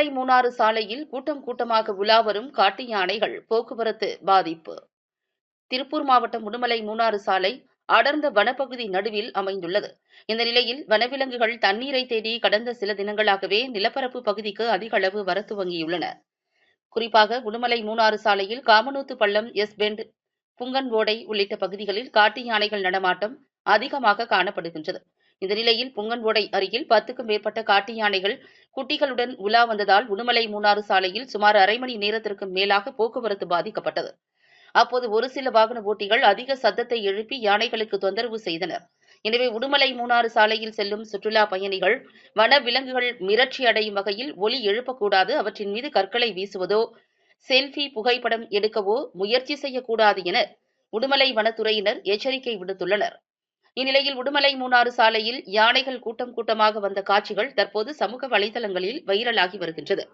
உடுமலை மூணாறு சாலையில் கூட்டம் கூட்டமாக உலா வரும் காட்டு யானைகள் போக்குவரத்து பாதிப்பு. திருப்பூர் மாவட்டம் உடுமலை மூணாறு சாலை அடர்ந்த வனப்பகுதி நடுவில் அமைந்துள்ளது. இந்த நிலையில் வனவிலங்குகள் தண்ணீரை தேடி கடந்த சில தினங்களாகவே நிலப்பரப்பு பகுதிக்கு அதிக அளவு வர துவங்கியுள்ளன. குறிப்பாக உடுமலை மூணாறு சாலையில் காமனூத்து பள்ளம் எஸ் பெண்ட் புங்கன் ஓடை உள்ளிட்ட பகுதிகளில் காட்டு யானைகள் நடமாட்டம் அதிகமாக காணப்படுகின்றது. இந்த நிலையில் புங்கன் அருகில் பத்துக்கும் மேற்பட்ட காட்டு யானைகள் குட்டிகளுடன் உலா வந்ததால் உடுமலை மூணாறு சாலையில் சுமார் அரை மணி நேரத்திற்கு மேலாக போக்குவரத்து பாதிக்கப்பட்டது. அப்போது ஒரு சில வாகன ஓட்டிகள் அதிக சத்தத்தை எழுப்பி யானைகளுக்கு தொந்தரவு செய்தனர். எனவே உடுமலை மூணாறு சாலையில் செல்லும் சுற்றுலா பயணிகள் வன விலங்குகள் மிரட்சி அடையும் வகையில் ஒலி எழுப்பக்கூடாது அவற்றின் மீது கற்களை வீசுவதோ செல்ஃபி புகைப்படம் எடுக்கவோ முயற்சி செய்யக்கூடாது என உடுமலை வனத்துறையினர் எச்சரிக்கை விடுத்துள்ளனர். இந்நிலையில் உடுமலை மூணாறு சாலையில் யானைகள் கூட்டம் கூட்டமாக வந்த காட்சிகள் தற்போது சமூக வலைதளங்களில் வைரலாகி வருகின்றது.